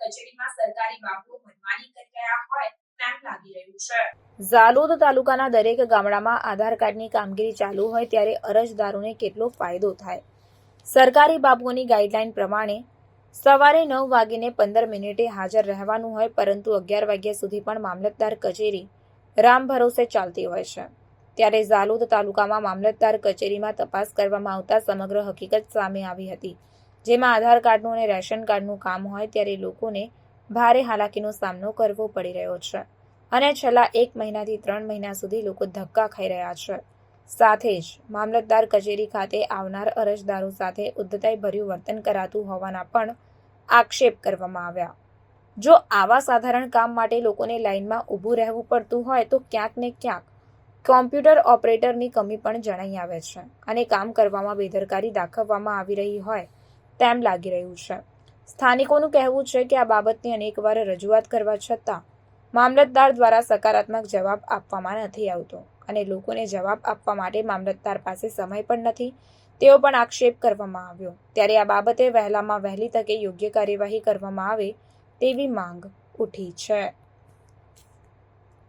કચેરીમાં સરકારી બાબુઓ મનમાની કરી રહ્યા હોય ઝાલોદ તાલુકાના દરેક ગામડામાં આધાર કાર્ડની કામગીરી ચાલુ હોય ત્યારે અરજદારોને કેટલો ફાયદો થાય? સરકારી બાબુઓની ગાઈડલાઈન પ્રમાણે સવારે નવ વાગીને પંદર મિનિટે હાજર રહેવાનું હોય, પરંતુ અગિયાર વાગ્યા સુધી પણ મામલતદાર કચેરી રામ ભરોસે ચાલતી હોય છે. ત્યારે ઝાલોદ તાલુકામાં મામલતદાર કચેરીમાં તપાસ કરવામાં આવતા સમગ્ર હકીકત સામે આવી હતી. જેમાં આધાર કાર્ડનું અને રેશન કાર્ડનું કામ હોય ત્યારે લોકોને ભારે હાલાકીનો સામનો કરવો પડી રહ્યો છે. અને છેલ્લા એક મહિનાથી ત્રણ મહિના સુધી લોકો ધક્કા ખાઈ રહ્યા છે. સાથે જ મામલતદાર કચેરી ખાતે આવનાર અરજદારો સાથે ઉદ્ધતાઈ ભર્યું વર્તન કરાતું હોવાના પણ આક્ષેપ કરવામાં આવ્યા. જો આવા સાધારણ કામ માટે લોકોને લાઇનમાં ઊભું રહેવું પડતું હોય તો ક્યાંક ને ક્યાંક કોમ્પ્યુટર ઓપરેટરની કમી પણ જણાઈ આવે છે. અને કામ કરવામાં બેદરકારી દાખવવામાં આવી રહી હોય તેમ લાગી રહ્યું છે. સ્થાનિકોનું કહેવું છે કે આ બાબતની અનેકવાર રજૂઆત કરવા છતાં મામલતદાર દ્વારા સકારાત્મક જવાબ આપવામાં નથી આવતો અને લોકોને જવાબ આપવા માટે મામલતદાર પાસે સમય પણ નથી. તેવો પણ આક્ષેપ કરવામાં આવ્યો. ત્યારે આ બાબતે વહેલામાં વહેલી તકે યોગ્ય કાર્યવાહી કરવામાં આવે તેવી માંગ ઉઠી છે.